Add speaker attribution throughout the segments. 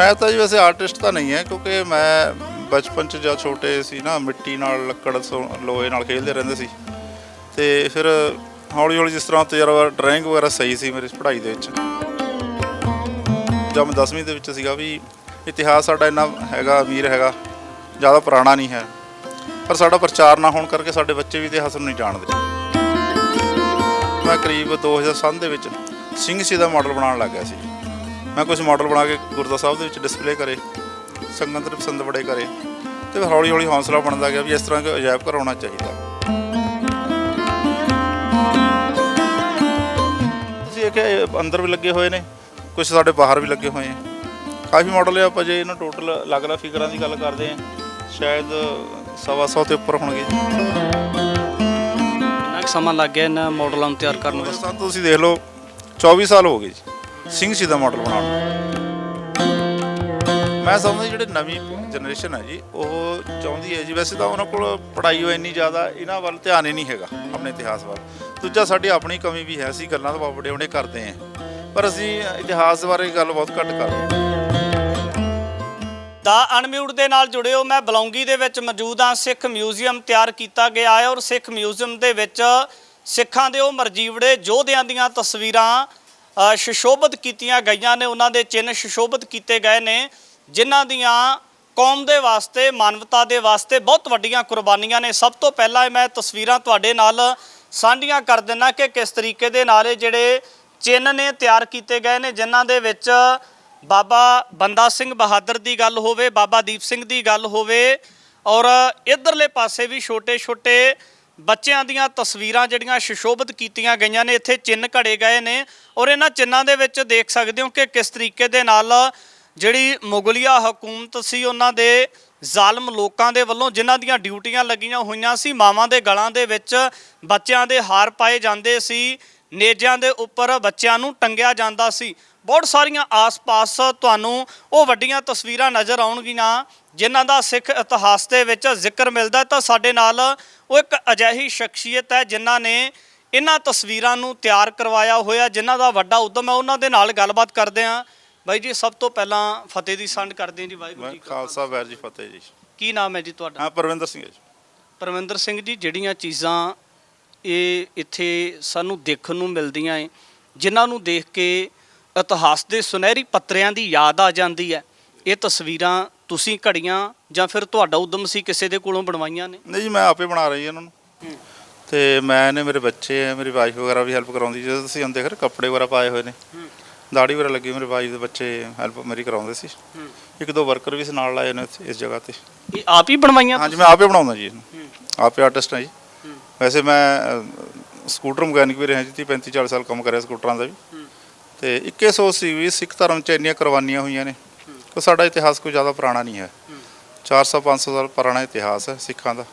Speaker 1: ਮੈਂ ਤਾਂ ਜੀ ਵੈਸੇ ਆਰਟਿਸਟ ਤਾਂ ਨਹੀਂ ਹੈ, ਕਿਉਂਕਿ ਮੈਂ ਬਚਪਨ ਚ ਜਾਂ ਛੋਟੇ ਸੀ ਨਾ, ਮਿੱਟੀ ਨਾਲ ਲੱਕੜ ਸੋ- ਲੋਹੇ ਨਾਲ ਖੇਲਦੇ ਰਹਿੰਦੇ ਸੀ। ਤੇ ਫਿਰ ਹੌਲੀ ਹੌਲੀ ਜਿਸ ਤਰ੍ਹਾਂ ਤਜਰਬਾ ਡਰਾਇੰਗ ਵਗੈਰਾ ਸਹੀ ਸੀ ਮੇਰੀ ਪੜ੍ਹਾਈ ਦੇ ਵਿੱਚ। ਜਦ ਮੈਂ 10ਵੀਂ ਦੇ ਵਿੱਚ ਸੀਗਾ ਵੀ ਇਤਿਹਾਸ ਸਾਡਾ ਇੰਨਾ ਹੈਗਾ, ਅਮੀਰ ਹੈਗਾ, ਜ਼ਿਆਦਾ ਪੁਰਾਣਾ ਨਹੀਂ ਹੈ। ਪਰ ਸਾਡਾ ਪ੍ਰਚਾਰ ਨਾ ਹੋਣ ਕਰਕੇ ਸਾਡੇ ਬੱਚੇ ਵੀ ਇਤਿਹਾਸ ਨੂੰ ਨਹੀਂ ਜਾਣਦੇ। ਮੈਂ ਕਰੀਬ 2007 ਦੇ ਵਿੱਚ ਸਿੰਘ ਸੀ ਦਾ ਮਾਡਲ ਬਣਾਉਣ ਲੱਗ ਗਿਆ ਸੀ। ਮੈਂ ਕੁਝ ਮਾਡਲ ਬਣਾ ਕੇ ਗੁਰਦੁਆਰਾ ਸਾਹਿਬ ਦੇ ਵਿੱਚ ਡਿਸਪਲੇ ਕਰੇ ਸੰਗਤ ਦੇ ਪਸੰਦ ਬੜੇ ਕਰੇ ਤੇ ਹੌਲੀ ਹੌਲੀ ਹੌਸਲਾ ਬਣਦਾ ਗਿਆ ਵੀ ਇਸ ਤਰ੍ਹਾਂ ਦਾ ਅਜਾਇਬ ਘਰ ਹੋਣਾ ਚਾਹੀਦਾ। ਤੁਸੀਂ ਇਹ ਕਿ ਅੰਦਰ ਵੀ ਲੱਗੇ ਹੋਏ ਨੇ ਕੁਝ ਸਾਡੇ ਬਾਹਰ ਵੀ ਲੱਗੇ ਹੋਏ ਆ। ਕਾਫੀ ਮਾਡਲ ਆ ਆਪਾਂ ਜੇ ਇਹਨਾਂ ਟੋਟਲ ਅਲੱਗ-ਅਲੱਗ ਫਿਗਰਾਂ ਦੀ ਗੱਲ ਕਰਦੇ ਆ ਸ਼ਾਇਦ ਸਵਾ ਸੌ ਤੇ ਉੱਪਰ ਹੋਣਗੇ।
Speaker 2: ਕਿੰਨਾ ਕੁ ਸਮਾਂ ਲੱਗ ਗਿਆ ਇਹਨਾਂ ਮਾਡਲਾਂ ਨੂੰ ਤਿਆਰ ਕਰਨ ਵਾਸਤੇ
Speaker 1: ਤੁਸੀਂ ਦੇਖ ਲਓ 24 ਸਾਲ ਹੋ ਗਏ ਜੀ। ਸਿੰਘ ਸੀ ਦਾ ਮਾਡਲ ਬਣਾਉਣ। ਮੈਂ ਸਮਝਦਾ ਜਿਹੜੇ ਨਵੀਂ ਜਨਰੇਸ਼ਨ ਹੈ ਜੀ, ਉਹ ਚਾਹੁੰਦੀ ਹੈ ਜੀ, ਵੈਸੇ ਤਾਂ ਉਹਨਾਂ ਕੋਲ ਪੜ੍ਹਾਈ ਹੋਈ ਇੰਨੀ ਜ਼ਿਆਦਾ, ਇਹਨਾਂ ਵੱਲ ਧਿਆਨ ਹੀ ਨਹੀਂ ਹੈਗਾ, ਆਪਣੇ ਇਤਿਹਾਸ ਵੱਲ। ਦੂਜਾ, ਸਾਡੀ ਆਪਣੀ ਕਮੀ ਵੀ ਹੈ, ਅਸੀਂ ਗੱਲਾਂ ਤਾਂ ਬਹੁਤ ਉਹਨੇ ਕਰਦੇ ਹਾਂ। ਪਰ ਅਸੀਂ ਇਤਿਹਾਸ ਬਾਰੇ ਗੱਲ ਬਹੁਤ ਘੱਟ ਕਰਦੇ ਹਾਂ।
Speaker 2: ਦਾ ਅਨਮਿਊਟ ਦੇ ਨਾਲ ਜੁੜਿਓ, ਮੈਂ ਬਲੌਂਗੀ ਦੇ ਵਿੱਚ ਮੌਜੂਦ ਹਾਂ, ਸਿੱਖ ਮਿਊਜ਼ੀਅਮ ਤਿਆਰ ਕੀਤਾ ਗਿਆ ਹੈ ਔਰ ਸਿੱਖ ਮਿਊਜ਼ੀਅਮ ਦੇ ਵਿੱਚ ਸਿੱਖਾਂ ਦੇ ਉਹ ਮਰਜੀਵੜੇ ਯੋਧਿਆਂ ਦੀਆਂ ਤਸਵੀਰਾਂ ਸੁਸ਼ੋਭਿਤ ਕੀਤੀਆਂ ਗਈਆਂ ਨੇ, ਉਹਨਾਂ ਦੇ ਚਿੰਨ੍ਹ ਸੁਸ਼ੋਭਿਤ ਕੀਤੇ ਗਏ ਨੇ, ਜਿਨ੍ਹਾਂ ਦੀਆਂ ਕੌਮ ਦੇ ਵਾਸਤੇ, ਮਾਨਵਤਾ ਦੇ ਵਾਸਤੇ ਬਹੁਤ ਵੱਡੀਆਂ ਕੁਰਬਾਨੀਆਂ ਨੇ। ਸਭ ਤੋਂ ਪਹਿਲਾਂ ਮੈਂ ਤਸਵੀਰਾਂ ਤੁਹਾਡੇ ਨਾਲ ਸਾਂਝੀਆਂ ਕਰ ਦਿੰਨਾ ਕਿ ਕਿਸ ਤਰੀਕੇ ਦੇ ਨਾਲ ਇਹ ਜਿਹੜੇ ਚਿੰਨ੍ਹ ਨੇ ਤਿਆਰ ਕੀਤੇ ਗਏ ਨੇ, ਜਿਨ੍ਹਾਂ ਦੇ ਵਿੱਚ ਬਾਬਾ ਬੰਦਾ ਸਿੰਘ ਬਹਾਦਰ ਦੀ ਗੱਲ ਹੋਵੇ, ਬਾਬਾ ਦੀਪ ਸਿੰਘ ਦੀ ਗੱਲ ਹੋਵੇ ਔਰ ਇਧਰਲੇ ਪਾਸੇ ਵੀ ਛੋਟੇ-ਛੋਟੇ ਬੱਚਿਆਂ ਦੀਆਂ ਤਸਵੀਰਾਂ ਜਿਹੜੀਆਂ ਸੁਸ਼ੋਭਿਤ ਕੀਤੀਆਂ ਗਈਆਂ ਨੇ, ਇੱਥੇ ਚਿੰਨ੍ਹ ਘੜੇ ਗਏ ਨੇ ਔਰ ਇਹਨਾਂ ਚਿੰਨਾਂ ਦੇ ਵਿੱਚ ਦੇਖ ਸਕਦੇ ਹੋ ਕਿ ਕਿਸ ਤਰੀਕੇ ਦੇ ਨਾਲ ਜਿਹੜੀ ਮੁਗਲਿਆ ਹਕੂਮਤ ਸੀ, ਉਹਨਾਂ ਦੇ ਜ਼ਾਲਮ ਲੋਕਾਂ ਦੇ ਵੱਲੋਂ ਜਿਨ੍ਹਾਂ ਦੀਆਂ ਡਿਊਟੀਆਂ ਲੱਗੀਆਂ ਹੋਈਆਂ ਸੀ, ਮਾਵਾਂ ਦੇ ਗਲਾਂ ਦੇ ਵਿੱਚ ਬੱਚਿਆਂ ਦੇ ਹਾਰ ਪਾਏ ਜਾਂਦੇ ਸੀ ਨੇਜਾਂ ਦੇ ਉੱਪਰ ਬੱਚਿਆਂ ਨੂੰ ਟੰਗਿਆ ਜਾਂਦਾ ਸੀ। ਬਹੁਤ ਸਾਰੀਆਂ ਆਸ-ਪਾਸ ਤੁਹਾਨੂੰ ਉਹ ਵੱਡੀਆਂ ਤਸਵੀਰਾਂ ਨਜ਼ਰ ਆਉਣਗੀਆਂ। ਜਿਨ੍ਹਾਂ ਦਾ ਸਿੱਖ ਇਤਿਹਾਸ ਦੇ ਵਿੱਚ ਜ਼ਿਕਰ ਮਿਲਦਾ ਤਾਂ ਸਾਡੇ ਨਾਲ ਉਹ ਇੱਕ ਅਜਿਹੀ ਸ਼ਖਸੀਅਤ ਹੈ ਜਿਨ੍ਹਾਂ ਨੇ ਇਹਨਾਂ ਤਸਵੀਰਾਂ ਨੂੰ ਤਿਆਰ ਕਰਵਾਇਆ ਹੋਇਆ ਜਿਨ੍ਹਾਂ ਦਾ ਵੱਡਾ ਉਦਮ ਹੈ ਉਹਨਾਂ ਦੇ ਨਾਲ ਗੱਲਬਾਤ ਕਰਦੇ ਹਾਂ। ਬਾਈ ਜੀ ਸਭ ਤੋਂ ਪਹਿਲਾਂ ਫਤਿਹ ਦੀ ਸੰਡ ਕਰਦੇ ਹਾਂ ਜੀ ਵਾਹਿਗੁਰੂ
Speaker 1: ਮੈਂ
Speaker 2: ਜੀ ਕਾ
Speaker 1: ਖਾਲਸਾ। ਵੈਰ ਜੀ ਫਤਿਹ ਜੀ।
Speaker 2: ਕੀ ਨਾਮ ਹੈ ਜੀ ਤੁਹਾਡਾ?
Speaker 1: ਹਾਂ ਪਰਵਿੰਦਰ ਸਿੰਘ ਜੀ।
Speaker 2: ਪਰਮਿੰਦਰ ਸਿੰਘ ਜੀ ਜਿਹੜੀਆਂ ਚੀਜ਼ਾਂ ਇਹ ਇੱਥੇ ਸਾਨੂੰ ਦੇਖਣ ਨੂੰ ਮਿਲਦੀਆਂ ਏ ਜਿਨ੍ਹਾਂ ਨੂੰ ਦੇਖ ਕੇ ਇਤਿਹਾਸ ਦੇ ਸੁਨਹਿਰੀ ਪੱਤਰਿਆਂ ਦੀ ਯਾਦ ਆ ਜਾਂਦੀ ਹੈ ਇਹ ਤਸਵੀਰਾਂ ਤੁਸੀਂ ਘੜੀਆਂ ਜਾਂ ਫਿਰ ਤੁਹਾਡਾ ਉਦਮ ਸੀ ਕਿਸੇ ਦੇ ਕੋਲੋਂ ਬਣਵਾਈਆਂ ਨੇ?
Speaker 1: ਨਹੀਂ ਜੀ ਮੈਂ ਆਪੇ ਬਣਾ ਰਹੀ ਇਹਨਾਂ ਨੂੰ। ਤੇ ਮੈਂ ਨੇ ਮੇਰੇ ਬੱਚੇ ਹੈ ਮੇਰੀ ਵਾਈਫ ਵਗੈਰਾ ਵੀ ਹੈਲਪ ਕਰਾਉਂਦੀ ਜਦੋਂ ਤੁਸੀਂ ਹੁਣ ਦੇਖ ਰਹੇ ਕੱਪੜੇ ਵਗੈਰਾ ਪਾਏ ਹੋਏ ਨੇ। ਦਾੜੀ ਵਗੈਰਾ ਲੱਗੀ ਮੇਰੇ ਵਾਈਫ ਦੇ ਬੱਚੇ ਹੈਲਪ ਮੇਰੀ ਕਰਾਉਂਦੇ ਸੀ। ਇੱਕ ਦੋ ਵਰਕਰ ਵੀ ਨਾਲ ਲਾਏ ਨੇ ਇਸ ਜਗ੍ਹਾ ਤੇ।
Speaker 2: ਇਹ ਆਪ ਹੀ ਬਣਵਾਈਆਂ
Speaker 1: ਹਾਂਜੀ ਮੈਂ ਆਪੇ ਬਣਾਉਂਦਾ ਜੀ ਇਹਨੂੰ। ਆਪੇ ਆਰਟਿਸਟ ਹਾਂ ਜੀ। ਵੈਸੇ ਮੈਂ ਸਕੂਟਰ ਮਕੈਨਿਕ ਵੀ ਰਿਹਾ ਜੀ 30 35 40 ਸਾਲ ਕੰਮ ਕਰਿਆ ਸਕੂਟਰਾਂ ਦਾ ਵੀ। ਤੇ ਇੱਕੇ ਸੋਚ ਸੀ ਵੀ ਸਿੱਖ ਧਰਮ ਚ ਇੰਨੀਆਂ ਕੁਰਬਾਨੀਆਂ ਹੋਈਆਂ ਨੇ। ਕਿ ਸਾਡਾ ਇਤਿਹਾਸ ਕੋਈ ਜ਼ਿਆਦਾ ਪੁਰਾਣਾ ਨਹੀਂ ਹੈ। 400 500 ਸਾਲ ਪੁਰਾਣਾ ਇਤਿਹਾਸ ਹੈ ਸਿੱਖਾਂ ਦਾ।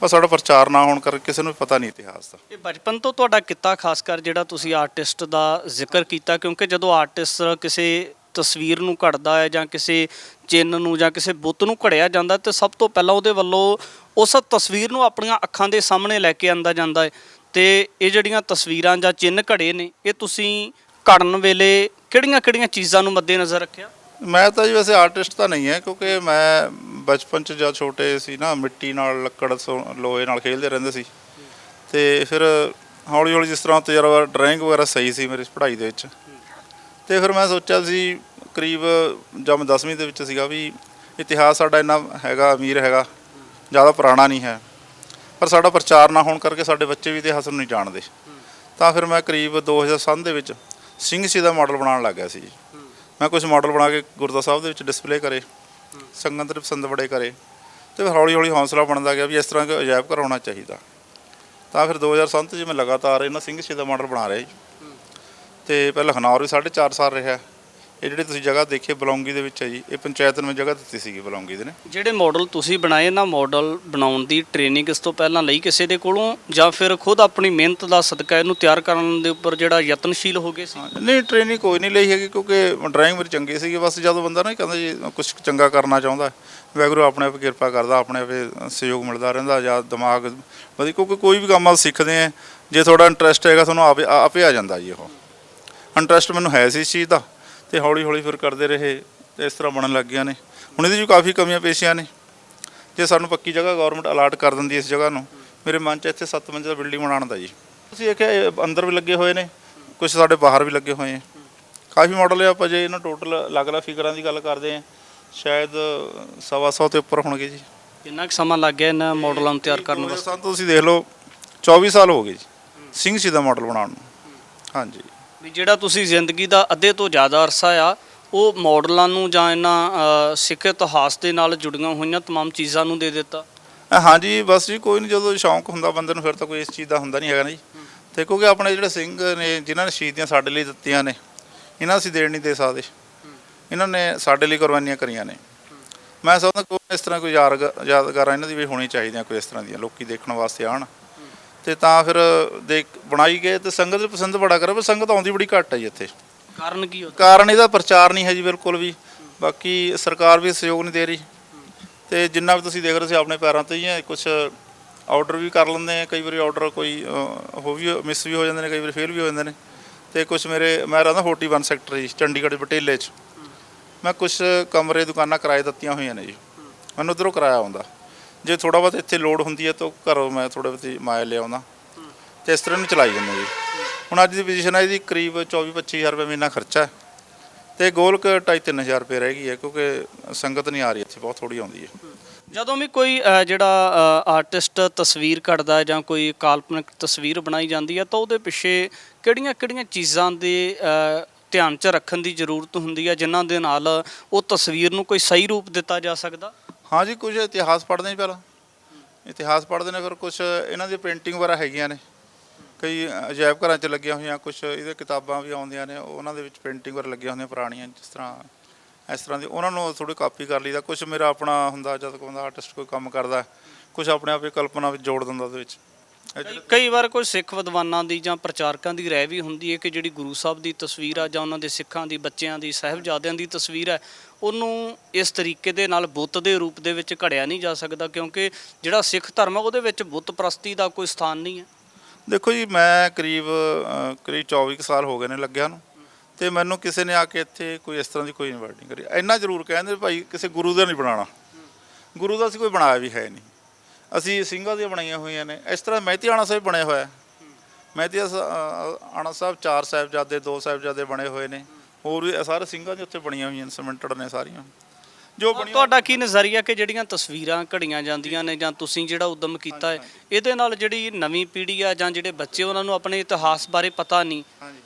Speaker 1: ਪਰ ਸਾਡਾ ਪ੍ਰਚਾਰ ਨਾ ਹੋਣ ਕਰਕੇ ਕਿਸੇ ਨੂੰ ਪਤਾ ਨਹੀਂ ਇਤਿਹਾਸ ਦਾ।
Speaker 2: ਇਹ ਬਚਪਨ ਤੋਂ ਤੁਹਾਡਾ ਕਿੱਤਾ ਖਾਸ ਕਰ ਜਿਹੜਾ ਤੁਸੀਂ ਆਰਟਿਸਟ ਦਾ ਜ਼ਿਕਰ ਕੀਤਾ? ਕਿਉਂਕਿ ਜਦੋਂ ਆਰਟਿਸਟ ਕਿਸੇ ਤਸਵੀਰ ਨੂੰ ਘੜਦਾ ਹੈ ਜਾਂ ਕਿਸੇ ਚਿੰਨ੍ਹ ਨੂੰ ਜਾਂ ਕਿਸੇ ਬੁੱਤ ਨੂੰ ਘੜਿਆ ਜਾਂਦਾ ਤੇ ਸਭ ਤੋਂ ਪਹਿਲਾਂ ਉਹਦੇ ਵੱਲੋਂ ਉਸ ਤਸਵੀਰ ਨੂੰ ਆਪਣੀਆਂ ਅੱਖਾਂ ਦੇ ਸਾਹਮਣੇ ਲੈ ਕੇ ਆਂਦਾ ਜਾਂਦਾ ਹੈ। ਤੇ ਇਹ ਜਿਹੜੀਆਂ ਤਸਵੀਰਾਂ ਜਾਂ ਚਿੰਨ੍ਹ ਘੜੇ ਨੇ ਇਹ ਤੁਸੀਂ ਘੜਨ ਵੇਲੇ ਕਿਹੜੀਆਂ-ਕਿਹੜੀਆਂ ਚੀਜ਼ਾਂ ਨੂੰ ਮੱਦੇਨਜ਼ਰ ਰੱਖਿਆ?
Speaker 1: ਮੈਂ ਤਾਂ ਜੀ ਵੈਸੇ ਆਰਟਿਸਟ ਤਾਂ ਨਹੀਂ ਹੈ, ਕਿਉਂਕਿ ਮੈਂ ਬਚਪਨ ਚ ਜਦ ਛੋਟੇ ਸੀ ਨਾ, ਮਿੱਟੀ ਨਾਲ ਲੱਕੜ ਸੋ- ਲੋਹੇ ਨਾਲ ਖੇਡਦੇ ਰਹਿੰਦੇ ਸੀ। ਤੇ ਫਿਰ ਹੌਲੀ ਹੌਲੀ ਜਿਸ ਤਰ੍ਹਾਂ ਤਜਰਬਾ ਡਰਾਇੰਗ ਵਗੈਰਾ ਸਹੀ ਸੀ ਮੇਰੀ ਪੜ੍ਹਾਈ ਦੇ ਵਿੱਚ। ਤੇ ਫਿਰ ਮੈਂ ਸੋਚਿਆ ਸੀ, ਕਰੀਬ ਜਦ ਮੈਂ 10ਵੀਂ ਦੇ ਵਿੱਚ ਸੀਗਾ ਵੀ ਇਤਿਹਾਸ ਸਾਡਾ ਇੰਨਾ ਹੈਗਾ, ਅਮੀਰ ਹੈਗਾ, ਜ਼ਿਆਦਾ ਪੁਰਾਣਾ ਨਹੀਂ ਹੈ। ਪਰ ਸਾਡਾ ਪ੍ਰਚਾਰ ਨਾ ਹੋਣ ਕਰਕੇ ਸਾਡੇ ਬੱਚੇ ਵੀ ਇਤਿਹਾਸ ਨੂੰ ਨਹੀਂ ਜਾਣਦੇ। ਤਾਂ ਫਿਰ ਮੈਂ ਕਰੀਬ 2007 ਦੇ ਵਿੱਚ ਸਿੰਘ ਜੀ ਦਾ ਮਾਡਲ ਬਣਾਉਣ ਲੱਗ ਗਿਆ ਸੀ ਜੀ। ਨਾ ਕੁਝ ਮਾਡਲ ਬਣਾ ਕੇ ਗੁਰਦੁਆਰਾ ਸਾਹਿਬ ਦੇ ਵਿੱਚ ਡਿਸਪਲੇ ਕਰੇ, ਸੰਗਤ ਦੇ ਪਸੰਦ ਬੜੇ ਕਰੇ ਤੇ ਫਿਰ ਹੌਲੀ ਹੌਲੀ ਹੌਸਲਾ ਬਣਦਾ ਗਿਆ ਵੀ ਇਸ ਤਰ੍ਹਾਂ ਕਿ ਅਜਾਇਬ ਘਰ ਹੋਣਾ ਚਾਹੀਦਾ। ਤਾਂ ਫਿਰ 2007 ਚ ਮੈਂ ਲਗਾਤਾਰ ਇਹਨਾਂ ਸਿੰਘ ਜੀ ਦਾ ਮਾਡਲ ਬਣਾ ਰਿਹਾ ਜੀ। ਤੇ ਪਹਿਲਾਂ ਖਨੌਰ ਵੀ 4.5 ਸਾਲ ਰਿਹਾ। ਇਹ ਜਿਹੜੇ ਤੁਸੀਂ ਜਗ੍ਹਾ ਦੇਖੀ ਬਲੌਂਗੀ ਦੇ ਵਿੱਚ ਹੈ ਜੀ ਇਹ ਪੰਚਾਇਤ ਨੂੰ ਮੈਂ ਜਗ੍ਹਾ ਦਿੱਤੀ ਸੀਗੀ ਬਲੌਂਗੀ ਦੇ ਨੇ।
Speaker 2: ਜਿਹੜੇ ਮਾਡਲ ਤੁਸੀਂ ਬਣਾਏ ਨਾ ਮਾਡਲ ਬਣਾਉਣ ਦੀ ਟ੍ਰੇਨਿੰਗ ਇਸ ਤੋਂ ਪਹਿਲਾਂ ਲਈ ਕਿਸੇ ਦੇ ਕੋਲੋਂ? ਜਾਂ ਫਿਰ ਖੁਦ ਆਪਣੀ ਮਿਹਨਤ ਦਾ ਸਦਕਾ ਇਹਨੂੰ ਤਿਆਰ ਕਰਨ ਦੇ ਉੱਪਰ ਜਿਹੜਾ ਯਤਨਸ਼ੀਲ ਹੋ ਗਏ ਸੀ?
Speaker 1: ਨਹੀਂ ਟ੍ਰੇਨਿੰਗ ਕੋਈ ਨਹੀਂ ਲਈ ਹੈਗੀ ਕਿਉਂਕਿ ਡਰਾਇੰਗ ਮੇਰੀ ਚੰਗੀ ਸੀਗੀ। ਬਸ ਜਦੋਂ ਬੰਦਾ ਨਾ ਕਹਿੰਦਾ ਜੀ ਕੁਝ ਚੰਗਾ ਕਰਨਾ ਚਾਹੁੰਦਾ ਵੈਗਰੂ ਆਪਣੇ ਆਪ ਕਿਰਪਾ ਕਰਦਾ ਆਪਣੇ ਆਪ ਸਹਿਯੋਗ ਮਿਲਦਾ ਰਹਿੰਦਾ ਜਾਂ ਦਿਮਾਗ ਵਧੀਆ ਕਿਉਂਕਿ ਕੋਈ ਵੀ ਕੰਮ ਆ ਸਿੱਖਦੇ ਆ ਜੇ ਤੁਹਾਡਾ ਇੰਟਰਸਟ ਹੈਗਾ ਤੁਹਾਨੂੰ ਆਪੇ ਆਪੇ ਆ ਜਾਂਦਾ ਜੀ ਉਹ। ਇੰਟਰਸਟ ਮੈਨੂੰ ਹੈ ਸੀ ਇਸ ਚੀਜ਼ ਦਾ। ਤੇ ਹੌਲੀ ਹੌਲੀ ਫਿਰ ਕਰਦੇ ਰਹੇ ਤੇ ਇਸ ਤਰ੍ਹਾਂ ਬਣਨ ਲੱਗ ਗਿਆ ਨੇ। ਹੁਣ ਇਹਦੀ ਵੀ ਕਾਫੀ ਕਮੀਆਂ ਪੇਸ਼ੀਆਂ ਨੇ। ਜੇ ਸਾਨੂੰ ਪੱਕੀ ਜਗ੍ਹਾ ਗਵਰਨਮੈਂਟ ਅਲਾਟ ਕਰ ਦਿੰਦੀ ਇਸ ਜਗ੍ਹਾ ਨੂੰ ਮੇਰੇ ਮਨ 'ਚ ਇੱਥੇ 7 ਮੰਜ਼ਿਲਾ ਬਿਲਡਿੰਗ ਬਣਾਉਣ ਦਾ ਜੀ। ਤੁਸੀਂ ਦੇਖਿਆ ਅੰਦਰ ਵੀ ਲੱਗੇ ਹੋਏ ਨੇ ਕੁਝ ਸਾਡੇ ਬਾਹਰ ਵੀ ਲੱਗੇ ਹੋਏ ਆ ਕਾਫੀ ਮਾਡਲ ਆ ਆਪਾਂ ਜੇ ਇਹਨਾਂ ਟੋਟਲ ਅਲੱਗ-ਅਲੱਗ ਫਿਗਰਾਂ ਦੀ ਗੱਲ ਕਰਦੇ ਆ ਸ਼ਾਇਦ ਸਵਾ ਸੌ ਤੇ ਉੱਪਰ ਹੋਣਗੇ ਜੀ।
Speaker 2: ਕਿੰਨਾ ਕੁ ਸਮਾਂ ਲੱਗ ਗਿਆ ਇਹਨਾਂ ਮਾਡਲਾਂ ਨੂੰ ਤਿਆਰ ਕਰਨ ਵਾਸਤੇ?
Speaker 1: ਸਾਨੂੰ ਤੁਸੀਂ ਦੇਖ ਲਓ 24 ਸਾਲ ਹੋ ਗਏ ਜੀ ਸਿੰਘ ਜੀ ਦਾ ਮਾਡਲ ਬਣਾਉਣ ਨੂੰ। ਹਾਂਜੀ।
Speaker 2: ਵੀ ਜਿਹੜਾ ਤੁਸੀਂ ਜ਼ਿੰਦਗੀ ਦਾ ਅੱਧੇ ਤੋਂ ਜ਼ਿਆਦਾ ਅਰਸਾ ਆ ਉਹ ਮਾਡਲਾਂ ਨੂੰ ਜਾਂ ਇਹਨਾਂ ਅ, ਸਿੱਖ ਇਤਿਹਾਸ ਦੇ ਨਾਲ ਜੁੜੀਆਂ ਹੋਈਆਂ तमाम ਚੀਜ਼ਾਂ ਨੂੰ ਦੇ ਦਿੱਤਾ
Speaker 1: ਅ, ਹਾਂਜੀ ਬਸ ਜੀ ਕੋਈ ਨਹੀਂ ਜਦੋਂ ਸ਼ੌਂਕ ਹੁੰਦਾ ਬੰਦੇ ਨੂੰ ਫਿਰ ਤਾਂ ਕੋਈ ਇਸ ਚੀਜ਼ ਦਾ ਹੁੰਦਾ ਨਹੀਂ ਹੈਗਾ ਨਾ ਜੀ ਤੇ ਕਿਉਂਕਿ ਆਪਣੇ ਜਿਹੜੇ ਸਿੰਘ ਨੇ ਜਿਨ੍ਹਾਂ ਨੇ ਸ਼ਹੀਦੀਆਂ ਸਾਡੇ ਲਈ ਦਿੱਤੀਆਂ ਨੇ ਇਹਨਾਂ ਅਸੀਂ ਦੇਣ ਨਹੀਂ ਦੇ ਸਕਦੇ ਇਹਨਾਂ ਨੇ ਸਾਡੇ ਲਈ ਕੁਰਬਾਨੀਆਂ ਕਰੀਆਂ ਨੇ ਮੈਂ ਸਮਝਦਾ ਕੋਈ ਇਸ ਤਰ੍ਹਾਂ ਕੋਈ ਯਾਦਗ- ਯਾਦਗਾਰਾਂ ਇਹਨਾਂ ਦੀ ਵੀ ਹੋਣੀ ਚਾਹੀਦੀਆਂ ਕੋਈ ਇਸ ਤਰ੍ਹਾਂ ਦੀਆਂ ਲੋਕੀ ਦੇਖਣ ਵਾਸਤੇ ਆਣ ਤੇ ਤਾਂ ਫਿਰ ਦੇਖ ਬਣਾਈ ਗਏ ਤੇ ਸੰਗਤ ਵੀ ਪਸੰਦ ਬੜਾ ਕਰੇ ਪਰ ਸੰਗਤ ਆਉਂਦੀ ਬੜੀ ਘੱਟ ਹੈ ਜੀ ਇੱਥੇ।
Speaker 2: ਕਾਰਨ ਕੀ ਹੁੰਦਾ
Speaker 1: ਕਾਰਨ ਇਹਦਾ ਪ੍ਰਚਾਰ ਨਹੀਂ ਹੈ ਜੀ ਬਿਲਕੁਲ ਵੀ। ਬਾਕੀ ਸਰਕਾਰ ਵੀ ਸਹਿਯੋਗ ਨਹੀਂ ਦੇ ਰਹੀ। ਤੇ ਜਿੰਨਾ ਵੀ ਤੁਸੀਂ ਦੇਖ ਰਹੇ ਸੀ ਆਪਣੇ ਪੈਰਾਂ ਤੇ ਹੀ ਹੈ ਕੁਝ ਆਰਡਰ ਵੀ ਕਰ ਲੈਂਦੇ ਆ ਕਈ ਵਾਰੀ ਆਰਡਰ ਕੋਈ ਹੋ ਵੀ ਮਿਸ ਵੀ ਹੋ ਜਾਂਦੇ ਨੇ ਕਈ ਵਾਰੀ ਫੇਲ ਵੀ ਹੋ ਜਾਂਦੇ ਨੇ। ਤੇ ਕੁਝ ਮੇਰੇ ਮੈਂ ਰਹਿੰਦਾ 41 ਸੈਕਟਰ ਜੀ ਚੰਡੀਗੜ੍ਹ ਬਟੇਲੇ 'ਚ। ਮੈਂ ਕੁਝ ਕਮਰੇ ਦੁਕਾਨਾਂ ਕਿਰਾਏ ਦਿੱਤੀਆਂ ਹੋਈਆਂ ਨੇ ਜੀ। ਮੈਨੂੰ ਉਧਰੋਂ ਕਿਰਾਇਆ ਆਉਂਦਾ। ਜੇ ਥੋੜਾ ਬਹੁਤ ਇੱਥੇ ਲੋਡ ਹੁੰਦੀ ਹੈ ਤਾਂ ਘਰੋਂ ਮੈਂ ਥੋੜਾ ਬਹੁਤੀ ਮਾਇਆ ਲਿਆਉਂਦਾ ਤੇ ਇਸ ਤਰ੍ਹਾਂ ਨੂੰ ਚਲਾਈ ਜਾਂਦਾ ਜੀ। ਹੁਣ ਅੱਜ ਦੀ ਪੋਜੀਸ਼ਨ ਹੈ ਇਹਦੀ ਕਰੀਬ 24 25000 ਰੁਪਏ ਮਹੀਨਾ ਖਰਚਾ ਹੈ। ਤੇ ਗੋਲਕ 2.5-3000 ਰੁਪਏ ਰਹਿ ਗਈ ਹੈ ਕਿਉਂਕਿ ਸੰਗਤ ਨਹੀਂ ਆ ਰਹੀ ਇੱਥੇ ਬਹੁਤ ਥੋੜੀ ਆਉਂਦੀ ਹੈ।
Speaker 2: ਜਦੋਂ ਵੀ ਕੋਈ ਅ, ਜਿਹੜਾ ਆਰਟਿਸਟ ਤਸਵੀਰ ਕੱਢਦਾ ਹੈ ਜਾਂ ਕੋਈ ਕਾਲਪਨਿਕ ਤਸਵੀਰ ਬਣਾਈ ਜਾਂਦੀ ਹੈ ਤਾਂ ਉਹਦੇ ਪਿੱਛੇ ਕਿਹੜੀਆਂ-ਕਿਹੜੀਆਂ ਚੀਜ਼ਾਂ ਦੇ ਅ, ਧਿਆਨ 'ਚ ਰੱਖਣ ਦੀ ਜ਼ਰੂਰਤ ਹੁੰਦੀ ਹੈ ਜਿਨ੍ਹਾਂ ਦੇ ਨਾਲ ਉਹ ਤਸਵੀਰ ਨੂੰ ਕੋਈ ਸਹੀ ਰੂਪ ਦਿੱਤਾ ਜਾ ਸਕਦਾ?
Speaker 1: ਹਾਂ ਜੀ ਕੁਝ ਇਤਿਹਾਸ ਪੜ੍ਹਦੇ ਨੇ ਪਹਿਲਾਂ। ਇਤਿਹਾਸ ਪੜ੍ਹਦੇ ਨੇ ਫਿਰ ਕੁਝ ਇਹਨਾਂ ਦੀ ਪੇਂਟਿੰਗ ਵਗੈਰਾ ਹੈਗੀਆਂ ਨੇ। ਕਈ ਅਜਾਇਬ ਘਰਾਂ 'ਚ ਲੱਗੀਆਂ ਹੋਈਆਂ ਕੁਝ ਇਹਦੇ ਕਿਤਾਬਾਂ ਵੀ ਆਉਂਦੀਆਂ ਨੇ ਉਹਨਾਂ ਦੇ ਵਿੱਚ ਪੇਂਟਿੰਗ ਵਗੈਰਾ ਲੱਗੀਆਂ ਹੁੰਦੀਆਂ ਪੁਰਾਣੀਆਂ ਜਿਸ ਤਰ੍ਹਾਂ ਇਸ ਤਰ੍ਹਾਂ ਦੀ। ਉਹਨਾਂ ਨੂੰ ਥੋੜੀ ਕਾਪੀ ਕਰ ਲਈਦਾ। ਕੁਝ ਮੇਰਾ ਆਪਣਾ ਹੁੰਦਾ ਜਦ ਕੋਈ ਆਰਟਿਸਟ ਕੋਈ ਕੰਮ ਕਰਦਾ ਕੁਝ ਆਪਣੇ ਆਪ ਹੀ ਕਲਪਨਾ ਵਿੱਚ ਜੋੜ ਦਿੰਦਾ ਉਹਦੇ ਵਿੱਚ।
Speaker 2: ਕਈ- ਕਈ ਵਾਰ ਕੋਈ ਸਿੱਖ ਵਿਦਵਾਨਾਂ ਦੀ ਜਾਂ ਪ੍ਰਚਾਰਕਾਂ ਦੀ ਰਾਏ ਵੀ ਹੁੰਦੀ ਹੈ ਕਿ ਜਿਹੜੀ ਗੁਰੂ ਸਾਹਿਬ ਦੀ ਤਸਵੀਰ ਆ ਜਾਂ ਉਹਨਾਂ ਦੇ ਸਿੱਖਾਂ ਦੀ ਬੱਚਿਆਂ ਦੀ ਸਾਹਿਬਜ਼ਾਦਿਆਂ ਦੀ ਤਸਵੀਰ ਹੈ ਉਹਨੂੰ ਇਸ ਤਰੀਕੇ ਦੇ ਨਾਲ ਬੁੱਤ ਦੇ ਰੂਪ ਦੇ ਵਿੱਚ ਘੜਿਆ ਨਹੀਂ ਜਾ ਸਕਦਾ ਕਿਉਂਕਿ ਜਿਹੜਾ ਸਿੱਖ ਧਰਮ ਹੈ ਉਹਦੇ ਵਿੱਚ ਬੁੱਤ ਪ੍ਰਸਤੀ ਦਾ ਕੋਈ ਸਥਾਨ ਨਹੀਂ ਹੈ।
Speaker 1: ਦੇਖੋ ਜੀ, ਮੈਂ ਕਰੀਬ ਕਰੀਬ 24 ਕੁ ਸਾਲ ਹੋ ਗਏ ਨੇ ਲੱਗਿਆ ਨੂੰ ਤੇ ਮੈਨੂੰ ਕਿਸੇ ਨੇ ਆ ਕੇ ਇੱਥੇ ਕੋਈ ਇਸ ਤਰ੍ਹਾਂ ਦੀ ਕੋਈ ਇਨਵਰਟ ਨਹੀਂ ਕਰੀ। ਇੰਨਾ ਜ਼ਰੂਰ ਕਹਿੰਦੇ ਵੀ ਭਾਈ ਕਿਸੇ ਗੁਰੂ ਦਾ ਨਹੀਂ ਬਣਾਉਣਾ। ਗੁਰੂ ਦਾ ਅਸੀਂ ਕੋਈ ਬਣਾਇਆ ਵੀ ਹੈ ਨਹੀਂ। ਅਸੀਂ ਸਿੰਘਾਂ ਦੀਆਂ ਬਣਾਈਆਂ ਹੋਈਆਂ ਨੇ। ਇਸ ਤਰ੍ਹਾਂ ਮਹਿਤੀ ਆਣਾ ਸਾਹਿਬ ਬਣਿਆ ਹੋਇਆ ਹੈ। ਮਹਿਤੀ ਆਣਾ ਸਾਹਿਬ ਚਾਰ ਸਾਹਿਬਜ਼ਾਦੇ, ਦੋ ਸਾਹਿਬਜ਼ਾਦੇ ਬਣੇ ਹੋਏ ਨੇ। ਹੋਰ ਵੀ ਸਾਰੇ ਸਿੰਘਾਂ ਦੇ ਉੱਤੇ ਬਣੀਆਂ ਹੋਈਆਂ ਸਿਮੈਂਟਡ ਨੇ ਸਾਰੀਆਂ। ਜੋ ਬਣੀਆਂ
Speaker 2: ਤੁਹਾਡਾ ਕੀ ਨਜ਼ਰੀਆ ਕਿ ਜਿਹੜੀਆਂ ਤਸਵੀਰਾਂ ਘੜੀਆਂ ਜਾਂਦੀਆਂ ਨੇ ਜਾਂ ਤੁਸੀਂ ਜਿਹੜਾ ਉਦਮ ਕੀਤਾ ਹੈ ਇਹਦੇ ਨਾਲ ਜਿਹੜੀ ਨਵੀਂ ਪੀੜ੍ਹੀ ਆ ਜਾਂ ਜਿਹੜੇ ਬੱਚੇ ਉਹਨਾਂ ਨੂੰ ਆਪਣੇ ਇਤਿਹਾਸ ਬਾਰੇ ਪਤਾ ਨਹੀਂ।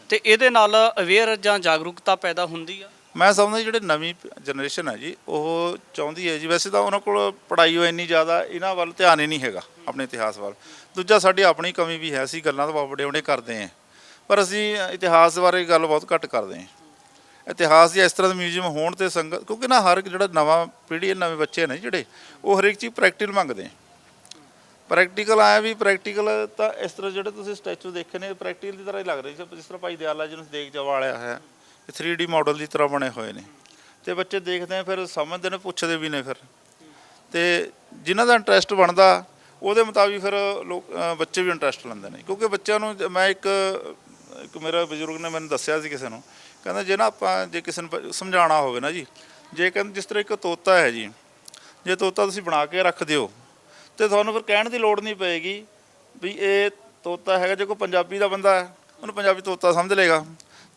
Speaker 2: ਤੇ ਇਹਦੇ ਨਾਲ ਅਵੇਅਰ ਜਾਂ ਜਾਗਰੂਕਤਾ ਪੈਦਾ ਹੁੰਦੀ ਆ?
Speaker 1: ਮੈਂ ਸਮਝਦਾ ਜਿਹੜੇ ਨਵੀਂ ਜਨਰੇਸ਼ਨ ਹੈ ਜੀ ਉਹ ਚਾਹੁੰਦੀ ਹੈ ਜੀ। ਵੈਸੇ ਤਾਂ ਉਹਨਾਂ ਕੋਲ ਪੜ੍ਹਾਈ ਹੋ ਇੰਨੀ ਜ਼ਿਆਦਾ ਇਹਨਾਂ ਵੱਲ ਧਿਆਨ ਹੀ ਨਹੀਂ ਹੈਗਾ ਆਪਣੇ ਇਤਿਹਾਸ ਵੱਲ। ਦੂਜਾ ਸਾਡੀ ਆਪਣੀ ਕਮੀ ਵੀ ਹੈ ਅਸੀਂ ਗੱਲਾਂ ਤਾਂ ਬਹੁਤ ਵੱਡੇ ਵੱਡੇ ਕਰਦੇ ਹਾਂ। ਪਰ ਅਸੀਂ ਇਤਿਹਾਸ ਬਾਰੇ ਗੱਲ ਬਹੁਤ ਘੱਟ ਕਰਦੇ ਹਾਂ। ਇਤਿਹਾਸ ਦੀ ਇਸ ਤਰ੍ਹਾਂ ਦੇ ਮਿਊਜ਼ੀਅਮ ਹੋਣ ਤੇ ਸੰਗਤ ਕਿਉਂਕਿ ਨਾ ਹਰ ਇੱਕ ਜਿਹੜਾ ਨਵਾਂ ਪੀੜ੍ਹੀ ਹੈ, ਨਵੇਂ ਬੱਚੇ ਨੇ ਜਿਹੜੇ, ਉਹ ਹਰੇਕ ਚੀਜ਼ ਪ੍ਰੈਕਟੀਕਲ ਮੰਗਦੇ ਆ। ਪ੍ਰੈਕਟੀਕਲ ਆਇਆ ਵੀ ਪ੍ਰੈਕਟੀਕਲ ਤਾਂ ਇਸ ਤਰ੍ਹਾਂ ਜਿਹੜੇ ਤੁਸੀਂ ਸਟੈਚੂ ਦੇਖੇ ਨੇ ਪ੍ਰੈਕਟੀਕਲ ਦੀ ਤਰ੍ਹਾਂ ਹੀ ਲੱਗ ਰਹੇ ਜਿਸ ਤਰ੍ਹਾਂ ਭਾਈ ਦਿਆਲਾ ਜੀ ਨੂੰ ਦੇਖ ਜਾ ਵਾਲਿਆ ਹੈ, ਇਹ 3D ਮਾਡਲ ਦੀ ਤਰ੍ਹਾਂ ਬਣੇ ਹੋਏ ਨੇ। ਤੇ ਬੱਚੇ ਦੇਖਦੇ ਆ, ਫਿਰ ਸਮਝਦੇ ਨੇ, ਪੁੱਛਦੇ ਵੀ ਨੇ ਫਿਰ। ਤੇ ਜਿਨ੍ਹਾਂ ਦਾ ਇੰਟਰਸਟ ਬਣਦਾ, ਉਹਦੇ ਮੁਤਾਬਿਕ ਫਿਰ ਲੋਕ ਬੱਚੇ ਵੀ ਇੰਟਰਸਟ ਲੈਂਦੇ ਨੇ। ਕਿਉਂਕਿ ਬੱਚਿਆਂ ਨੂੰ ਮੈਂ ਇੱਕ ਇੱਕ ਮੇਰਾ ਬਜ਼ੁਰਗ ਨੇ ਮੈਨੂੰ ਦੱਸਿਆ ਸੀ ਕਿਸੇ ਨੂੰ, ਕਹਿੰਦਾ ਜੇ ਨਾ ਆਪਾਂ ਜੇ ਕਿਸੇ ਨੂੰ ਸਮਝਾਉਣਾ ਹੋਵੇ ਨਾ ਜੀ, ਜੇ ਕਹਿੰਦੇ ਜਿਸ ਤਰ੍ਹਾਂ ਇੱਕ ਤੋਤਾ ਹੈ ਜੀ, ਜੇ ਤੋਤਾ ਤੁਸੀਂ ਬਣਾ ਕੇ ਰੱਖ ਦਿਓ, ਤੇ ਤੁਹਾਨੂੰ ਫਿਰ ਕਹਿਣ ਦੀ ਲੋੜ ਨਹੀਂ ਪਏਗੀ ਵੀ ਇਹ ਤੋਤਾ ਹੈਗਾ, ਜੇ ਕੋਈ ਪੰਜਾਬੀ ਦਾ ਬੰਦਾ ਹੈ, ਉਹਨੂੰ ਪੰਜਾਬੀ ਤੋਤਾ ਸਮਝ ਲਏਗਾ।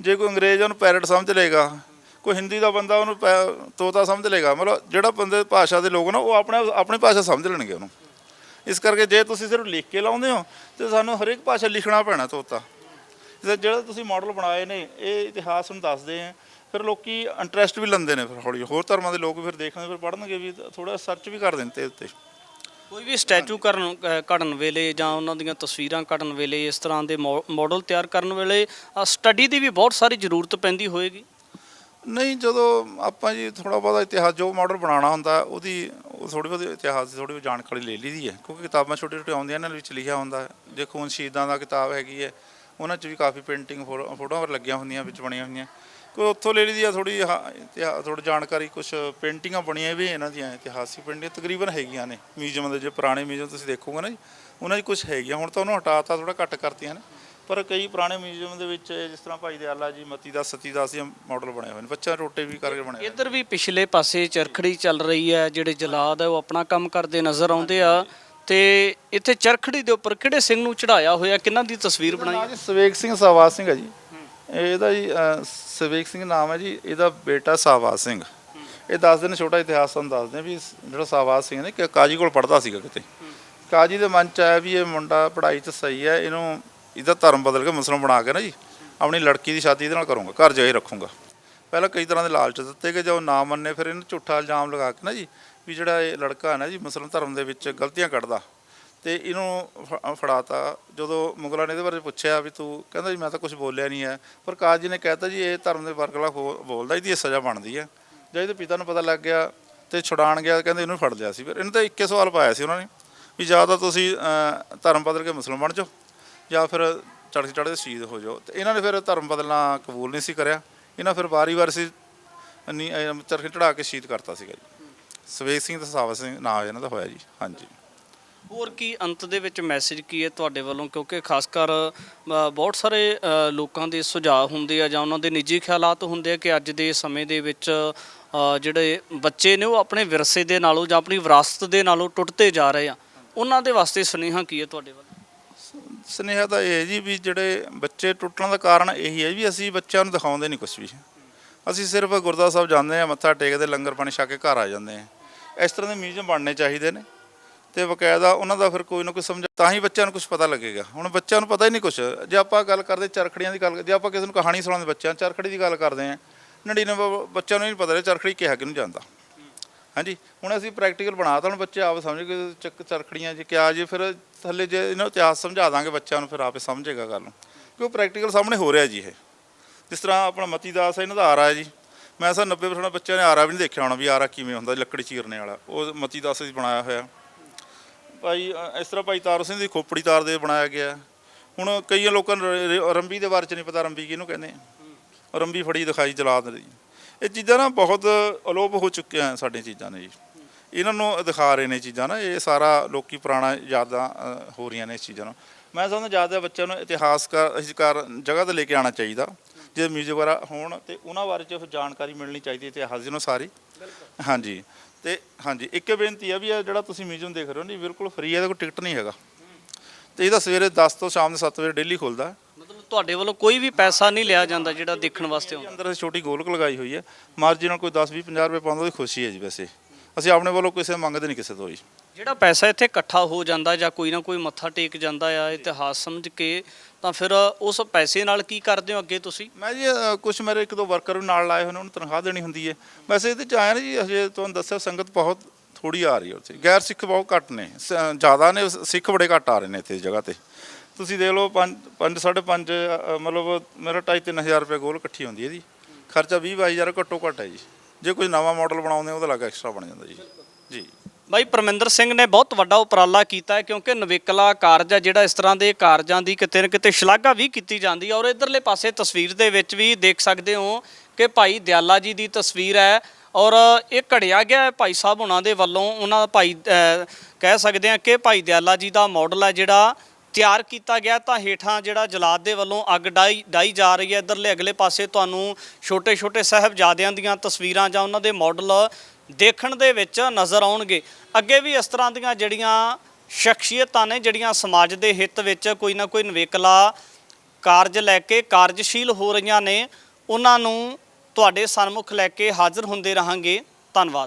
Speaker 1: ਜੇ ਕੋਈ ਅੰਗਰੇਜ਼ ਉਹਨੂੰ ਪੈਰਟ ਸਮਝ ਲਏਗਾ। ਕੋਈ ਹਿੰਦੀ ਦਾ ਬੰਦਾ, ਉਹਨੂੰ ਪੈ- ਤੋਤਾ ਸਮਝ ਲਏਗਾ। ਮਤਲਬ ਜਿਹੜਾ ਬੰਦੇ ਭਾਸ਼ਾ ਦੇ ਲੋਕ ਨਾ, ਉਹ ਆਪਣੇ, ਆਪਣੀ ਭਾਸ਼ਾ ਸਮਝ ਲੈਣਗੇ ਉਹਨੂੰ। ਇਸ ਕਰਕੇ ਜੇ ਤੁਸੀਂ ਸਿਰਫ ਲਿਖ ਕੇ ਲਾਉਂਦੇ ਹੋ, ਤੇ ਸਾਨੂੰ ਹਰੇਕ ਭਾਸ਼ਾ ਲਿਖਣਾ ਪੈਣਾ ਤੋਤਾ। ਜਿਹੜਾ ਤੁਸੀਂ ਮਾਡਲ ਬਣਾਏ ਨੇ ਇਹ ਇਤਿਹਾਸ ਨੂੰ ਦੱਸਦੇ ਆ। ਫਿਰ ਲੋਕੀ ਇੰਟਰਸਟ ਵੀ ਲੈਂਦੇ ਨੇ ਫਿਰ ਹੌਲੀ। ਹੋਰ ਧਰਮਾਂ ਦੇ ਲੋਕ ਵੀ ਫਿਰ ਦੇਖਣਗੇ ਫਿਰ ਪੜ੍ਹਨਗੇ ਵੀ ਥੋੜਾ ਸਰਚ ਵੀ ਕਰ ਦਿੰਦੇ ਉੱਤੇ।
Speaker 2: ਕੋਈ ਵੀ ਸਟੈਚੂ ਕਰਨ ਘੜਨ ਵੇਲੇ ਜਾਂ ਉਹਨਾਂ ਦੀਆਂ ਤਸਵੀਰਾਂ ਕੱਢਣ ਵੇਲੇ ਇਸ ਤਰ੍ਹਾਂ ਦੇ ਮਾਡਲ ਤਿਆਰ ਕਰਨ ਵੇਲੇ ਸਟੱਡੀ ਦੀ ਵੀ ਬਹੁਤ ਸਾਰੀ ਜ਼ਰੂਰਤ ਪੈਂਦੀ ਹੋਏਗੀ।
Speaker 1: ਨਹੀਂ ਜਦੋਂ ਆਪਾਂ ਜੀ ਥੋੜਾ ਬਹੁਤਾ ਇਤਿਹਾਸ ਜੋ ਮਾਡਲ ਬਣਾਉਣਾ ਹੁੰਦਾ ਉਹਦੀ ਉਹ ਥੋੜੀ ਬਹੁਤੀ ਇਤਿਹਾਸ ਦੀ ਥੋੜੀ ਬਹੁਤੀ ਜਾਣਕਾਰੀ ਲੈ ਲਈਦੀ ਹੈ। ਕਿਉਂਕਿ ਕਿਤਾਬਾਂ ਛੋਟੇ ਛੋਟੇ ਆਉਂਦੀਆਂ ਨੇ ਵਿੱਚ ਲਿਖਿਆ ਹੁੰਦਾ ਹੈ। ਜੇ ਖੂਨ ਸ਼ਹੀਦਾਂ ਦਾ ਕਿਤਾਬ ਹੈਗੀ ਹੈ। ਉਹਨਾਂ 'ਚ ਵੀ ਕਾਫੀ ਪੇਂਟਿੰਗ ਫੋਟੋਆਂ ਲੱਗੀਆਂ ਹੁੰਦੀਆਂ, ਵਿੱਚ ਬਣੀਆਂ ਹੋਈਆਂ ਕੋਈ ਉੱਥੋਂ ਲੈ ਲਈਦੀ ਆ ਥੋੜੀ ਇਤਿਹਾਸ ਥੋੜੀ ਜਾਣਕਾਰੀ ਕੁਝ ਪੇਂਟਿੰਗਾਂ ਬਣੀਆਂ ਵੀ ਇਹਨਾਂ ਦੀਆਂ, ਇਤਿਹਾਸਿਕ ਪੇਂਟਿੰਗ ਤਕਰੀਬਨ ਹੈਗੀਆਂ ਨੇ ਮਿਊਜ਼ੀਅਮ ਦੇ, ਜੇ ਪੁਰਾਣੇ ਮਿਊਜ਼ੀਅਮ ਤੁਸੀਂ ਦੇਖੋਗੇ ਨਾ ਜੀ, ਉਹਨਾਂ 'ਚ ਕੁਝ ਹੈਗੀਆਂ, ਹੁਣ ਤਾਂ ਉਹਨੂੰ ਹਟਾਤਾ ਥੋੜਾ ਘੱਟ ਕਰਤੀਆਂ ਨੇ, ਪਰ ਕਈ ਪੁਰਾਣੇ ਮਿਊਜ਼ੀਅਮ ਦੇ ਵਿੱਚ ਜਿਸ ਤਰ੍ਹਾਂ ਭਾਈ ਦਿਆਲਾ ਜੀ, ਮਤੀ ਦਾ ਸਤੀ ਦਾਸ ਦੇ ਮਾਡਲ ਬਣੇ ਹੋਏ ਨੇ, ਬੱਚਿਆਂ ਰੋਟੇ ਵੀ ਕਰਕੇ ਬਣੇ
Speaker 2: ਇੱਧਰ ਵੀ ਪਿਛਲੇ ਪਾਸੇ ਚਰਖੜੀ ਚੱਲ ਰਹੀ ਹੈ, ਜਿਹੜੇ ਜਲਾਦ ਹੈ, ਉਹ ਆਪਣਾ ਕੰਮ ਕਰਦੇ ਨਜ਼ਰ ਆਉਂਦੇ ਆ। ਤੇ ਇੱਥੇ ਚਰਖੜੀ ਦੇ ਉੱਪਰ ਕਿਹੜੇ ਸਿੰਘ ਨੂੰ ਚੜਾਇਆ ਹੋਇਆ? ਕਿਹਨਾਂ ਦੀ ਤਸਵੀਰ ਬਣਾਈ?
Speaker 1: ਜੀ ਸਵੇਕ ਸਿੰਘ ਸਾਵਾਸ ਸਿੰਘ ਹੈ ਜੀ। ਇਹਦਾ ਜੀ ਸਵੇਕ ਸਿੰਘ ਨਾਮ ਹੈ ਜੀ। ਇਹਦਾ ਬੇਟਾ ਸਾਵਾਸ ਸਿੰਘ। ਇਹ ਦੱਸਦੇ ਨੇ ਛੋਟਾ ਇਤਿਹਾਸ ਤੁਹਾਨੂੰ ਦੱਸਦੇ ਆ ਵੀ ਜਿਹੜਾ ਸਾਵਾਸ ਸਿੰਘ ਨੇ ਕਾਜੀ ਕੋਲ ਪੜਦਾ ਸੀਗਾ ਕਿਤੇ। ਕਾਜੀ ਦੇ ਮਨ ਚ ਆਇਆ ਵੀ ਇਹ ਮੁੰਡਾ ਪੜ੍ਹਾਈ 'ਚ ਸਹੀ ਹੈ ਇਹਨੂੰ ਇਹਦਾ ਧਰਮ ਬਦਲ ਕੇ ਮੁਸਲਮਾਨ ਬਣਾ ਕੇ ਨਾ ਜੀ ਆਪਣੀ ਲੜਕੀ ਦੀ ਸ਼ਾਦੀ ਇਹਦੇ ਨਾਲ ਕਰੂੰਗਾ ਘਰ ਜਾਈ ਰੱਖੂੰਗਾ। ਪਹਿਲਾਂ ਕਈ ਤਰ੍ਹਾਂ ਦੇ ਲਾਲਚ ਦਿੱਤੇ ਕਿ ਜਦੋਂ ਨਾ ਮੰਨੇ ਫਿਰ ਇਹਨੂੰ ਝੂਠਾ ਇਲਜ਼ਾਮ ਲਗਾ ਕੇ ਨਾ ਜੀ ਵੀ ਜਿਹੜਾ ਇਹ ਲੜਕਾ ਹੈ ਨਾ ਜੀ ਮੁਸਲਮਾਨ ਧਰਮ ਦੇ ਵਿੱਚ ਗਲਤੀਆਂ ਕੱਢਦਾ ਤੇ ਇਹਨੂੰ ਫ- ਫੜਾਤਾ। ਜਦੋਂ ਮੁਗਲਾਂ ਨੇ ਇਹਦੇ ਬਾਰੇ ਪੁੱਛਿਆ ਵੀ ਤੂੰ ਕਹਿੰਦਾ ਜੀ ਮੈਂ ਤਾਂ ਕੁਝ ਬੋਲਿਆ ਨਹੀਂ ਹੈ। ਪਰ ਕਾਜੀ ਨੇ ਕਹਿਤਾ ਜੀ ਇਹ ਧਰਮ ਦੇ ਵਰਗਲਾ ਬੋਲਦਾ ਇਹਦੀ ਇਹ ਸਜ਼ਾ ਬਣਦੀ ਹੈ। ਜਦ ਇਹਦੇ ਪਿਤਾ ਨੂੰ ਪਤਾ ਲੱਗ ਗਿਆ ਤੇ ਛੁਡਾਣ ਗਿਆ, ਕਹਿੰਦੇ ਇਹਨੂੰ ਫੜ ਲਿਆ ਸੀ। ਫਿਰ ਇਹਨੂੰ ਤਾਂ ਇੱਕੇ ਸਵਾਲ ਪਾਇਆ ਸੀ ਉਹਨਾਂ ਨੇ ਵੀ ਜਾਂ ਤਾਂ ਤੁਸੀਂ ਧਰਮ ਬਦਲ ਕੇ ਮੁਸਲਮਾਨ ਬਣ ਜਾਓ ਜਾਂ ਫਿਰ ਚੜ੍ਹ ਚੜ੍ਹਦੇ ਸ਼ਹੀਦ ਹੋ ਜਾਓ। ਤੇ ਇਹਨਾਂ ਨੇ ਫਿਰ ਧਰਮ ਬਦਲਣਾ ਕਬੂਲ ਨਹੀਂ ਸੀ ਕਰਿਆ। ਇਹਨਾਂ ਫਿਰ ਵਾਰੀ-ਵਾਰ ਸੀ ਨਹੀਂ ਚਰਖੇ ਚੜਾ ਕੇ ਸ਼ਹੀਦ ਕਰਤਾ ਸੀਗਾ ਜੀ। ਸਵੇਕ ਸਿੰਘ ਤੇ ਸਾਵਾ ਸਿੰਘ ਨਾਂ ਇਹਨਾਂ ਦਾ ਹੋਇਆ ਜੀ ਹਾਂਜੀ।
Speaker 2: ਹੋਰ ਕੀ ਅੰਤ ਦੇ ਵਿੱਚ ਮੈਸੇਜ ਕੀ ਹੈ ਤੁਹਾਡੇ ਵੱਲੋਂ? ਕਿਉਂਕਿ ਖਾਸ ਕਰ ਅ, ਬਹੁਤ ਸਾਰੇ ਅ, ਲੋਕਾਂ ਦੇ ਸੁਝਾਅ ਹੁੰਦੇ ਆ ਜਾਂ ਉਹਨਾਂ ਦੇ ਨਿੱਜੀ ਖਿਆਲਾਤ ਹੁੰਦੇ ਆ ਕਿ ਅੱਜ ਦੇ ਸਮੇਂ ਦੇ ਵਿੱਚ ਅ, ਜਿਹੜੇ ਬੱਚੇ ਨੇ ਉਹ ਆਪਣੇ ਵਿਰਸੇ ਦੇ ਨਾਲੋਂ ਜਾਂ ਆਪਣੀ ਵਿਰਾਸਤ ਦੇ ਨਾਲੋਂ ਟੁੱਟਦੇ ਜਾ ਰਹੇ ਆ। ਉਹਨਾਂ ਦੇ ਵਾਸਤੇ ਸੁਨੇਹਾ ਕੀ ਹੈ ਤੁਹਾਡੇ ਵੱਲੋਂ?
Speaker 1: ਸਨੇਹਾ ਤਾਂ ਇਹ ਹੈ ਜੀ ਵੀ ਜਿਹੜੇ ਬੱਚੇ ਟੁੱਟਣ ਦਾ ਕਾਰਨ ਇਹੀ ਹੈ ਵੀ ਅਸੀਂ ਬੱਚਿਆਂ ਨੂੰ ਦਿਖਾਉਂਦੇ ਨਹੀਂ ਕੁਝ ਵੀ। ਅਸੀਂ ਸਿਰਫ ਗੁਰਦੁਆਰਾ ਸਾਹਿਬ ਜਾਂਦੇ ਆ ਮੱਥਾ ਟੇਕਦੇ ਲੰਗਰ ਪਾਣੀ ਛਕ ਕੇ ਘਰ ਆ ਜਾਂਦੇ ਆ ਇਸ ਤਰ੍ਹਾਂ ਦੇ ਮਿਊਜ਼ੀਅਮ ਬਣਨੇ ਚਾਹੀਦੇ ਨੇ। ਤੇ ਬਕਾਇਦਾ ਉਹਨਾਂ ਦਾ ਫਿਰ ਕੋਈ ਨਾ ਕੋਈ ਸਮਝ ਤਾਂ ਹੀ ਬੱਚਿਆਂ ਨੂੰ ਕੁਝ ਪਤਾ ਲੱਗੇਗਾ। ਹੁਣ ਬੱਚਿਆਂ ਨੂੰ ਪਤਾ ਹੀ ਨਹੀਂ ਕੁਝ ਜੇ ਆਪਾਂ ਗੱਲ ਕਰਦੇ ਚਰਖੜੀਆਂ ਦੀ ਗੱਲ ਜੇ ਆਪਾਂ ਕਿਸੇ ਨੂੰ ਕਹਾਣੀ ਸੁਣਾਉਂਦੇ ਬੱਚਿਆਂ, ਚਰਖੜੀ ਦੀ ਗੱਲ ਕਰਦੇ ਆ 99 ਬੱਚਿਆਂ ਨੂੰ ਨਹੀਂ ਪਤਾ ਰਿਹਾ ਚਰਖੜੀ ਕਿਹਾ ਕਿਹਨੂੰ ਜਾਂਦਾ। ਹਾਂਜੀ? ਹੁਣ ਅਸੀਂ ਪ੍ਰੈਕਟੀਕਲ ਬਣਾਤਾ ਹੁਣ ਬੱਚੇ ਆਪ ਸਮਝ ਕੇ ਚੱਕ ਚਰਖੜੀਆਂ ਜੀ, ਕਿਆ ਜੀ, ਫਿਰ ਥੱਲੇ ਜੇ ਇਹਨਾਂ ਇਤਿਹਾਸ ਸਮਝਾ ਦਾਂਗੇ ਬੱਚਿਆਂ ਨੂੰ, ਫਿਰ ਆਪੇ ਸਮਝੇਗਾ ਗੱਲ। ਨੂੰ ਕਿਉਂ? ਪ੍ਰੈਕਟੀਕਲ ਸਾਹਮਣੇ ਹੋ ਰਿਹਾ ਜੀ ਇਹ। ਜਿਸ ਤਰ੍ਹਾਂ ਆਪਣਾ ਮਤੀ ਦਾਸ ਹੈ, ਇਹਨਾਂ ਦਾ ਆਰਾ ਹੈ ਜੀ। ਮੈਂ ਸਾ 90% ਬੱਚਿਆਂ ਨੇ ਆਰਾ ਵੀ ਨਹੀਂ ਦੇਖਿਆ ਹੋਣਾ ਵੀ ਆਰਾ ਕਿਵੇਂ ਹੁੰਦਾ ਲੱਕੜੀ ਚੀਰਨੇ ਵਾਲਾ। ਉਹ ਮਤੀ ਦਾਸ ਦੀ ਬਣਾਇਆ ਹੋਇਆ। ਭਾਈ ਇਸ ਤਰ੍ਹਾਂ ਭਾਈ ਤਾਰੂ ਸਿੰਘ ਦੀ ਖੋਪੜੀ ਤਾਰ ਦੇ ਬਣਾਇਆ ਗਿਆ। ਹੁਣ ਕਈਆਂ ਲੋਕਾਂ ਨੂੰ ਰੰਬੀ ਦੇ ਬਾਰੇ ਚ ਨਹੀਂ ਪਤਾ, ਰੰਬੀ ਕਿਹਨੂੰ ਕਹਿੰਦੇ। ਰੰਬੀ ਫੜੀ ਦਿਖਾਈ ਜਲਾਦ ਦੀ ਇਹ ਚੀਜ਼ਾਂ ਨਾ ਬਹੁਤ ਅਲੋਪ ਹੋ ਚੁੱਕੀਆਂ ਸਾਡੀਆਂ ਚੀਜ਼ਾਂ ਨੇ ਜੀ। ਇਹਨਾਂ ਨੂੰ ਦਿਖਾ ਰਹੇ ਨੇ ਚੀਜ਼ਾਂ ਨਾ, ਇਹ ਸਾਰਾ ਲੋਕੀ ਪੁਰਾਣਾ ਯਾਦਾਂ ਹੋ ਰਹੀਆਂ ਨੇ ਇਸ ਚੀਜ਼ਾਂ ਨੂੰ। ਮੈਂ ਸਮਝਦਾ ਜ਼ਿਆਦਾ ਬੱਚਿਆਂ ਨੂੰ ਇਤਿਹਾਸਕਾਰ ਇਤਿਹਾਸਕਾਰ ਜਗ੍ਹਾ ਤੇ ਲੈ ਕੇ ਆਉਣਾ ਚਾਹੀਦਾ। ਜੇ ਮਿਊਜ਼ਿਕ ਵਗੈਰਾ ਹੋਣ ਤੇ ਉਹਨਾਂ ਬਾਰੇ ਚ ਜਾਣਕਾਰੀ ਮਿਲਣੀ ਚਾਹੀਦੀ ਇਤਿਹਾਸ ਦੀ ਨੂੰ ਸਾਰੀ ਹਾਂਜੀ। ਤੇ ਹਾਂਜੀ ਇੱਕ ਬੇਨਤੀ ਆ ਵੀ ਇਹ ਜਿਹੜਾ ਤੁਸੀਂ ਮਿਊਜ਼ੀਅਮ ਦੇਖ ਰਹੇ ਹੋ ਨਹੀਂ ਬਿਲਕੁਲ ਫ੍ਰੀ ਹੈ ਇਹਦਾ ਕੋਈ ਟਿਕਟ ਨਹੀਂ ਹੈਗਾ। ਤੇ ਇਹਦਾ ਸਵੇਰੇ 10 ਤੋਂ ਸ਼ਾਮ ਦੇ 7 ਵਜੇ ਡੇਲੀ ਖੁੱਲਦਾ
Speaker 2: ਮਤਲਬ ਤੁਹਾਡੇ ਵੱਲੋਂ ਕੋਈ ਵੀ ਪੈਸਾ ਨਹੀਂ ਲਿਆ ਜਾਂਦਾ ਜਿਹੜਾ ਦੇਖਣ ਵਾਸਤੇ ਆਉਂਦਾ।
Speaker 1: ਅੰਦਰ ਅਸੀਂ ਛੋਟੀ ਗੋਲਕ ਲਗਾਈ ਹੋਈ ਹੈ। ਮਾਰਜਿਨਲ ਕੋਈ 10 20 50 ਰੁਪਏ ਪਾਉਂਦਾ ਉਹਦੀ ਖੁਸ਼ੀ ਹੈ ਜੀ ਵੈਸੇ। ਅਸੀਂ ਆਪਣੇ ਵੱਲੋਂ ਕਿਸੇ ਮੰਗਦੇ ਨਹੀਂ ਕਿਸੇ ਤੋਂ ਜੀ
Speaker 2: ਜਿਹੜਾ ਪੈਸਾ ਇੱਥੇ ਇਕੱਠਾ ਹੋ ਜਾਂਦਾ ਜਾਂ ਕੋਈ ਨਾ ਕੋਈ ਮੱਥਾ ਟੇਕ ਜਾਂਦਾ ਆ ਇਤਿਹਾਸ ਸਮਝ ਕੇ ਤਾਂ ਫਿਰ ਉਸ ਪੈਸੇ ਨਾਲ ਕੀ ਕਰਦੇ ਹੋ ਅੱਗੇ ਤੁਸੀਂ?
Speaker 1: ਮੈਂ ਜੀ ਕੁਝ ਮੇਰੇ ਇੱਕ ਦੋ ਵਰਕਰ ਵੀ ਨਾਲ ਲਾਏ ਹੋਏ ਨੇ, ਉਹਨੂੰ ਤਨਖਾਹ ਦੇਣੀ ਹੁੰਦੀ ਹੈ। ਵੈਸੇ ਇਹਦੇ ਚ ਆਇਆ ਨਾ ਜੀ, ਹਜੇ ਤੁਹਾਨੂੰ ਦੱਸਿਆ ਸੰਗਤ ਬਹੁਤ ਥੋੜੀ ਆ ਰਹੀ ਹੈ ਉੱਥੇ। ਗੈਰ ਸਿੱਖ ਬਹੁਤ ਘੱਟ ਨੇ। ਸ- ਜ਼ਿਆਦਾ ਨੇ ਸਿੱਖ ਬੜੇ ਘੱਟ ਆ ਰਹੇ ਨੇ ਇੱਥੇ ਇਸ ਜਗ੍ਹਾ ਤੇ। ਤੁਸੀਂ ਦੇਖ ਲਓ 5 5 5.5 ਮਤਲਬ ਮੇਰਾ 2.5 3000 ਰੁਪਏ ਗੋਲ ਇਕੱਠੀ ਹੁੰਦੀ ਹੈ ਜੀ। ਖਰਚਾ 20 22000 ਘੱਟੋ ਘੱਟ ਹੈ ਜੀ। ਜੇ ਕੋਈ ਨਵਾਂ ਮਾਡਲ ਬਣਾਉਂਦੇ ਉਹਦਾ ਲੱਗ ਐਕਸਟਰਾ ਬਣ ਜਾਂਦਾ ਜੀ। ਜੀ।
Speaker 2: ਬਾਈ ਪਰਮਿੰਦਰ ਸਿੰਘ ਨੇ ਬਹੁਤ ਵੱਡਾ ਉਪਰਾਲਾ ਕੀਤਾ ਹੈ, ਕਿਉਂਕਿ ਨਵੇਕਲਾ ਕਾਰਜ ਹੈ, ਜਿਹੜਾ ਇਸ ਤਰ੍ਹਾਂ ਦੇ ਕਾਰਜਾਂ ਦੀ ਕਿਤੇ ਨਾ ਕਿਤੇ ਸ਼ਲਾਘਾ ਵੀ ਕੀਤੀ ਜਾਂਦੀ ਹੈ। ਔਰ ਇਧਰਲੇ ਪਾਸੇ ਤਸਵੀਰ ਦੇ ਵਿੱਚ ਵੀ ਦੇਖ ਸਕਦੇ ਹੋ ਕਿ ਭਾਈ ਦਿਆਲਾ ਜੀ ਦੀ ਤਸਵੀਰ ਹੈ ਔਰ ਇਹ ਘੜਿਆ ਗਿਆ ਹੈ ਭਾਈ ਸਾਹਿਬ ਉਹਨਾਂ ਦੇ ਵੱਲੋਂ। ਉਹਨਾਂ ਭਾਈ ਕਹਿ ਸਕਦੇ ਹਾਂ ਕਿ ਭਾਈ ਦਿਆਲਾ ਜੀ ਦਾ ਮਾਡਲ ਹੈ, ਜਿਹੜਾ ਤਿਆਰ ਕੀਤਾ ਗਿਆ ਤਾਂ ਹੇਠਾਂ ਜਿਹੜਾ ਜਲਾਦ ਦੇ ਵੱਲੋਂ ਅੱਗ ਡਾਈ ਡਾਈ ਜਾ ਰਹੀ ਹੈ। ਇਧਰਲੇ ਅਗਲੇ ਪਾਸੇ ਤੁਹਾਨੂੰ ਛੋਟੇ ਛੋਟੇ ਸਾਹਿਬਜ਼ਾਦਿਆਂ ਦੀਆਂ ਤਸਵੀਰਾਂ ਜਾਂ ਉਹਨਾਂ ਦੇ ਮਾਡਲ ਦੇਖਣ ਦੇ ਵਿੱਚ ਨਜ਼ਰ ਆਉਣਗੇ। ਅੱਗੇ ਵੀ ਇਸ ਤਰ੍ਹਾਂ ਦੀਆਂ ਜਿਹੜੀਆਂ ਸ਼ਖਸੀਅਤਾਂ ਨੇ, ਜਿਹੜੀਆਂ ਸਮਾਜ ਦੇ ਹਿੱਤ ਵਿੱਚ ਕੋਈ ਨਾ ਕੋਈ ਨਵੇਕਲਾ ਕਾਰਜ ਲੈ ਕੇ ਕਾਰਜਸ਼ੀਲ ਹੋ ਰਹੀਆਂ ਨੇ, ਉਹਨਾਂ ਨੂੰ ਤੁਹਾਡੇ ਸਨਮੁਖ ਲੈ ਕੇ ਹਾਜ਼ਰ ਹੁੰਦੇ ਰਹਾਂਗੇ। ਧੰਨਵਾਦ।